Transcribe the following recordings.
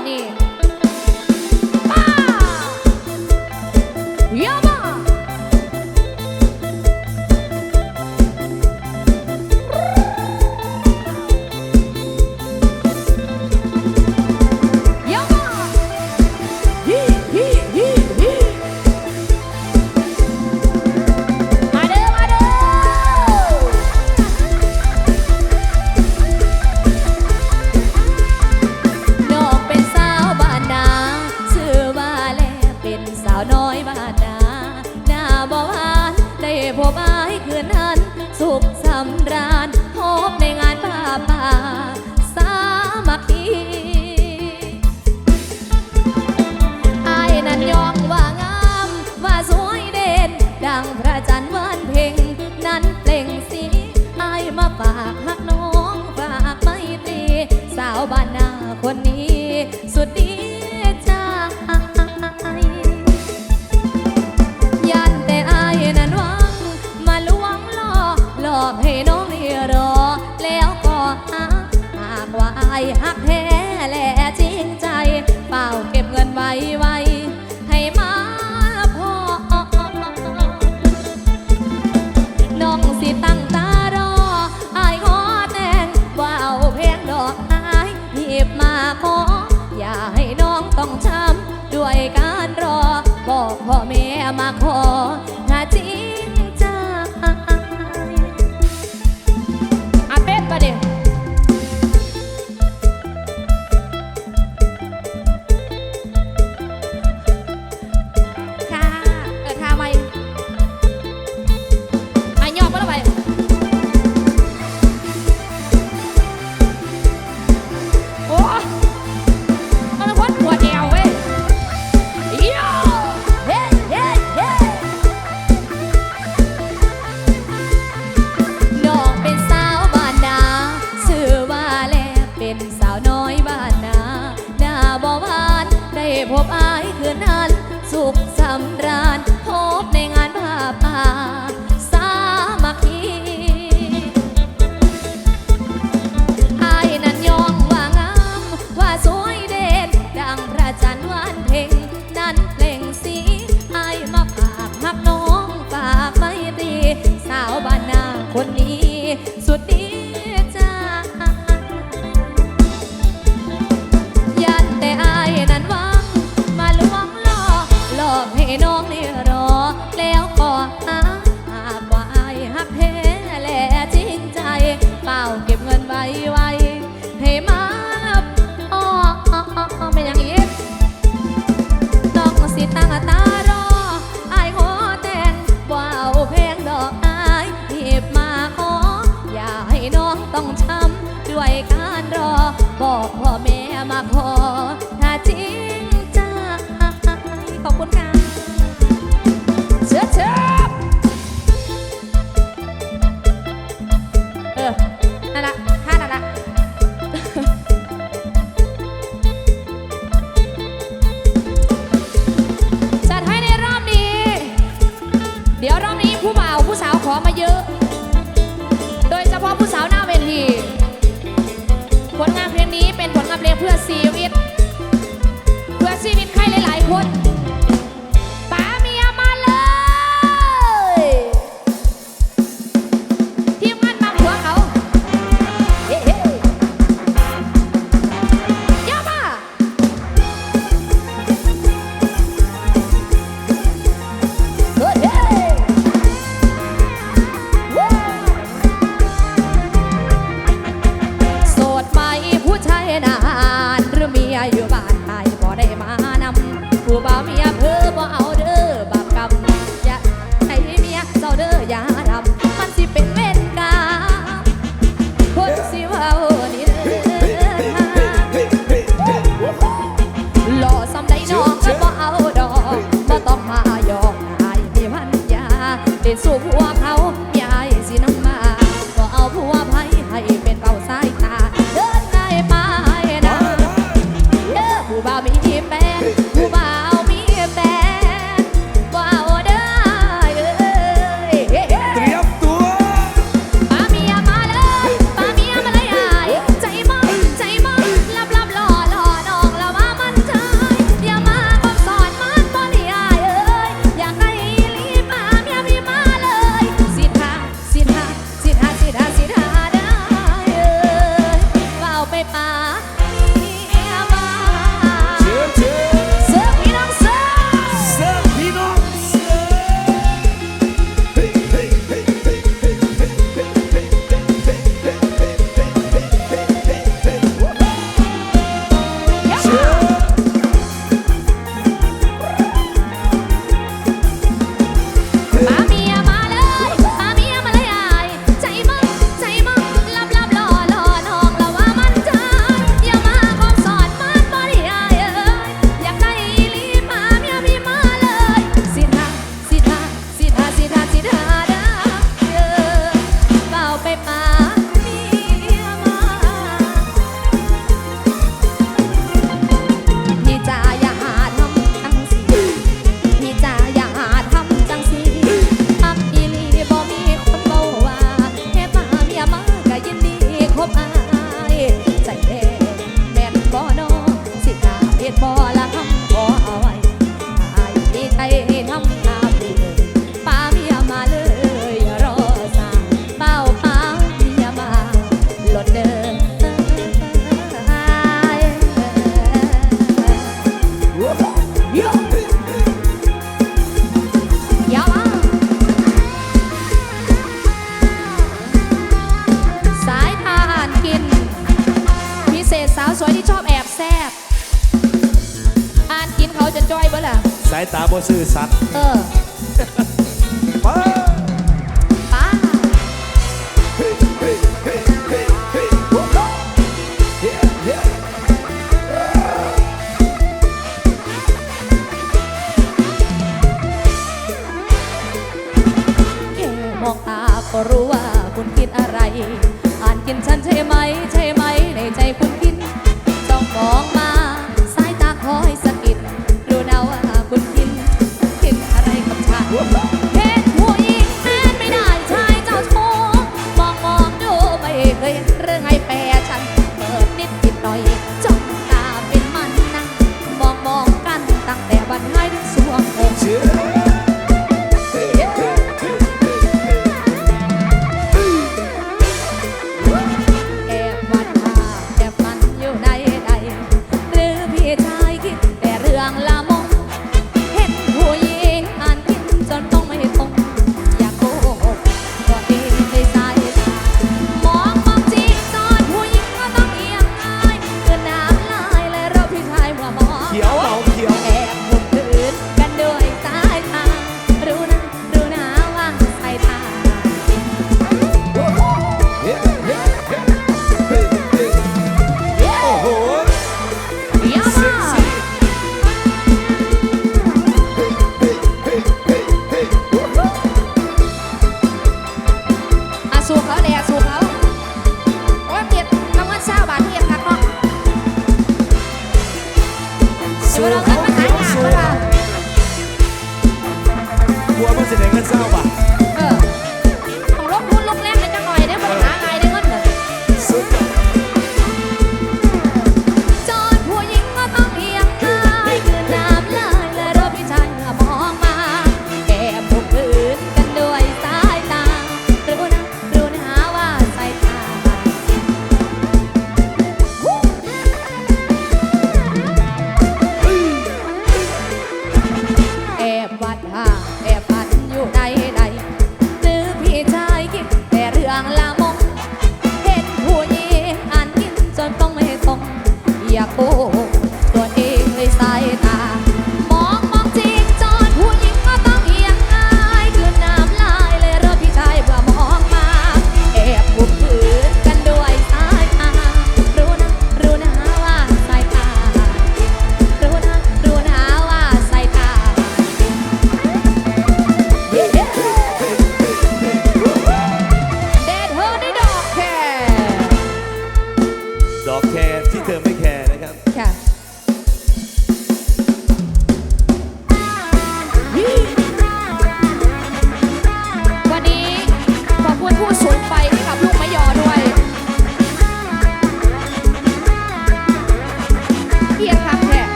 你。 ฝากหักน้องฝากไม่ตีสาวบ้านนาคนนี้ สุดดีใจยันแต่อายนันวัง มาลวงล่อหลอกให้น้องนี่รอ แล้วก็หักากวายหักแท้แหละจริงใจ เป่าเก็บเงินไว้ไว้ให้มาพอน้องสิตั้งตา ต้องช้ำด้วยการรอ บอกพ่อแม่มาขอ saiu 是啥 เคยเรื่องไอ้แปรฉันเปิดนิดจิดหน่อย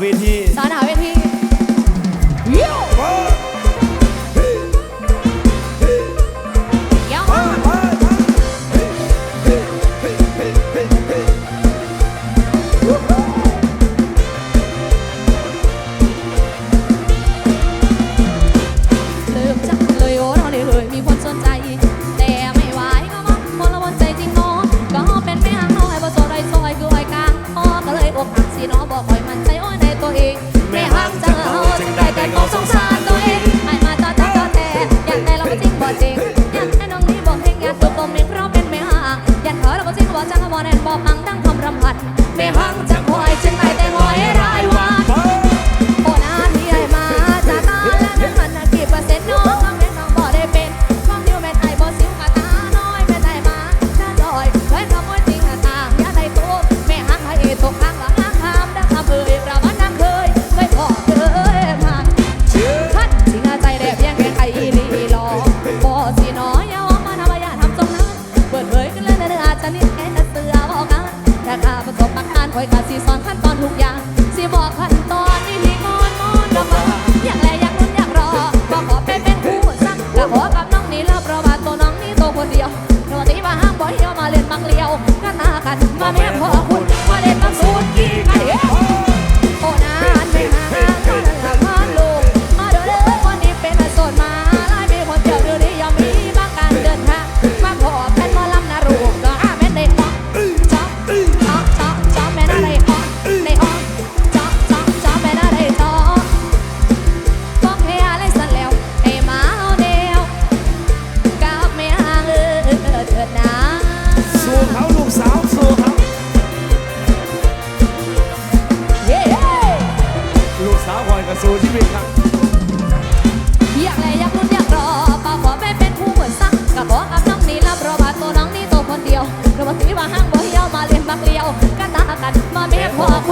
เวที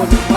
Oh,